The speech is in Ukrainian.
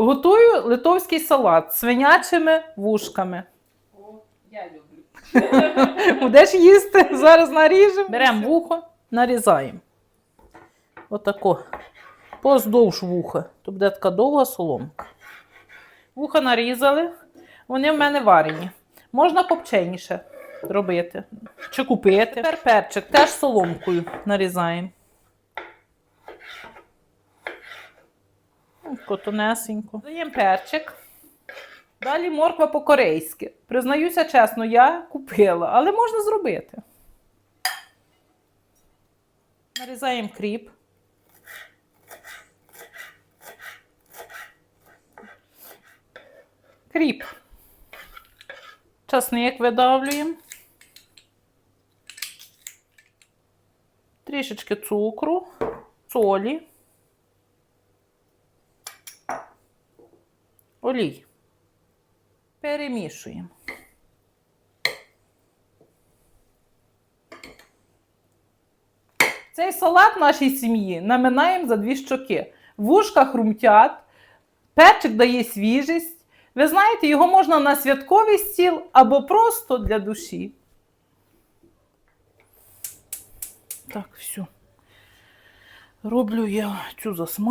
Готую литовський салат з свинячими вушками. О, я люблю. Будеш їсти? Зараз наріжемо. Беремо вухо, нарізаємо. Отако. Поздовж вуха. То буде така довга соломка. Вуха нарізали. Вони в мене варені. Можна копченіше робити. Чи купити. Тепер перчик теж соломкою нарізаємо. Отако Тонесенько. Даємо перчик. Далі морква по-корейськи. Признаюся чесно, я купила, але можна зробити. Нарізаємо кріп. Кріп. Часник видавлюємо. Трішечки цукру, солі. Олій. Перемішуємо. Цей салат нашій сім'ї наминаємо за дві щоки. Вушка хрумтять, перчик дає свіжість. Ви знаєте, його можна на святковий стіл або просто для душі. Так, все. Роблю я цю засмажку.